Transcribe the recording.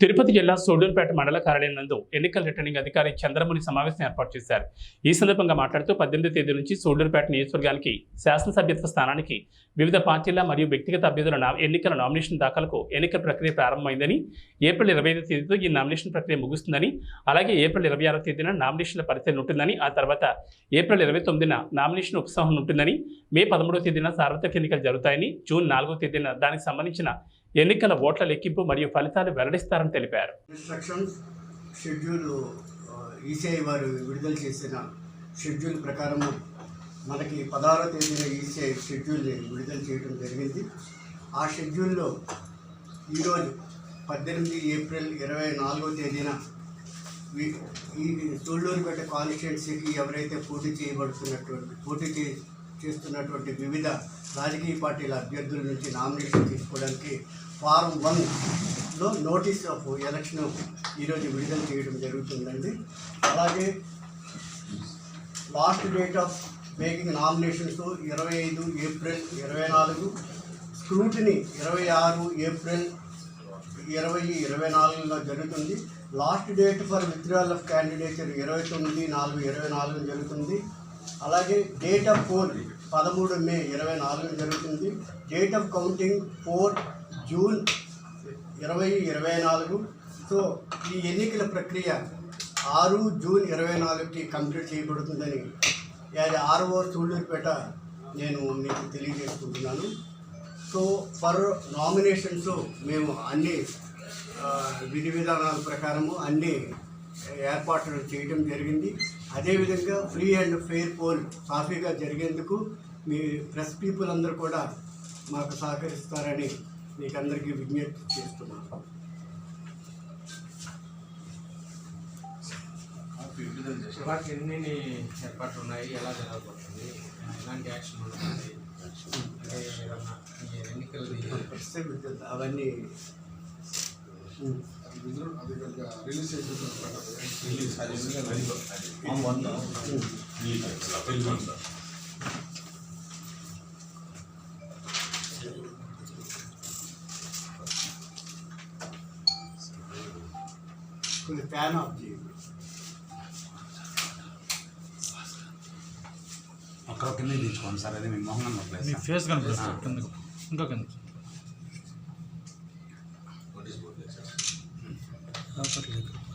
తిరుపతి జిల్లా సోడూరుపేట మండల కార్యాలయం నందు ఎన్నికల రిటర్నింగ్ అధికారి చంద్రముని సమావేశం ఏర్పాటు చేశారు. ఈ సందర్భంగా మాట్లాడుతూ పద్దెనిమిది తేదీ నుంచి సోడూరుపేట నియోజకవర్గానికి శాసనసభ్యత్వ స్థానానికి వివిధ పార్టీల మరియు వ్యక్తిగత అభ్యర్థుల ఎన్నికల నామినేషన్ దాఖలకు ఎన్నికల ప్రక్రియ ప్రారంభమైందని ఏప్రిల్ ఇరవై ఐదో తేదీతో ఈ నామినేషన్ ప్రక్రియ ముగుస్తుందని అలాగే ఏప్రిల్ ఇరవై ఆరో తేదీన నామినేషన్ల పరిస్థితి ఉంటుందని ఆ తర్వాత ఏప్రిల్ ఇరవై తొమ్మిదిన నామినేషన్ ఉపసంహరణ ఉంటుందని మే పదమూడవ తేదీన సార్వత్రిక ఎన్నికలు జరుగుతాయని జూన్ నాలుగో తేదీన దానికి సంబంధించిన ఎన్నికల ఓట్ల లెక్కింపు మరియు ఫలితాలు వెల్లడిస్తారని తెలిపారు. ఇన్స్ట్రక్షన్స్ షెడ్యూల్ ఈసీఐ వారు విడుదల చేసిన షెడ్యూల్ ప్రకారము మనకి పదహారో తేదీన ఈసీఐ షెడ్యూల్ విడుదల చేయడం జరిగింది. ఆ షెడ్యూల్లో ఈరోజు పద్దెనిమిది ఏప్రిల్ ఇరవై నాలుగో తేదీన ఈ సూళ్ళూరుపేట కాన్స్టిట్యున్సీకి ఎవరైతే పోటీ చేయబడుతున్నటువంటి పోటీ చేస్తున్నటువంటి వివిధ రాజకీయ పార్టీల అభ్యర్థుల నుంచి నామినేషన్ తీసుకోవడానికి ఫారం వన్లో నోటీస్ ఆఫ్ ఎలక్షన్ ఈరోజు విడుదల చేయడం జరుగుతుందండి. అలాగే last date of making nominations ఇరవై ఐదు ఏప్రిల్ ఇరవై నాలుగు స్క్రూటిని ఇరవై ఆరు ఏప్రిల్ ఇరవై ఇరవై నాలుగులో జరుగుతుంది. Last date for withdrawal of candidature ఇరవై తొమ్మిది నాలుగు ఇరవై నాలుగు జరుగుతుంది. అలాగే డేట్ ఆఫ్ పోల్ పదమూడు మే ఇరవై నాలుగు జరుగుతుంది. Date of counting four June ఇరవై ఇరవై నాలుగు. సో ఈ ఎన్నికల ప్రక్రియ ఆరు జూన్ ఇరవై నాలుగుకి కంప్లీట్ చేయబడుతుందని యాజ్ ఆర్ఓ సూళ్ళూరుపేట నేను మీకు తెలియజేసుకుంటున్నాను. సో ఫర్ నామినేషన్స్ మేము అన్ని విధి విధానాల ప్రకారము అన్ని ఏర్పాట్లు చేయడం జరిగింది. అదేవిధంగా ఫ్రీ అండ్ ఫెయిర్ పోల్ సాఫీగా జరిగేందుకు మీ ప్రెస్ పీపుల్ అందరూ కూడా మాకు సహకరిస్తారని మీకు అందరికీ విజ్ఞప్తి చేస్తున్నాను. వాటికి ఎన్ని ఏర్పాట్లు ఉన్నాయి ఎలా జరగబోతుంది? ఎలాంటి యాక్షన్ ఉంటుంది అవన్నీ ఉమ్. విధులు అధికారిగా రిలీజ్ చేసిన కొంచెం ఫ్యాన్ ఆఫ్ చేయండి ఒక్క కింద దించుకోండి సార్ అది మీ మొహం మీ ఫేస్ కనిపిస్తుంది కిందకు ఇంకా कर लेगा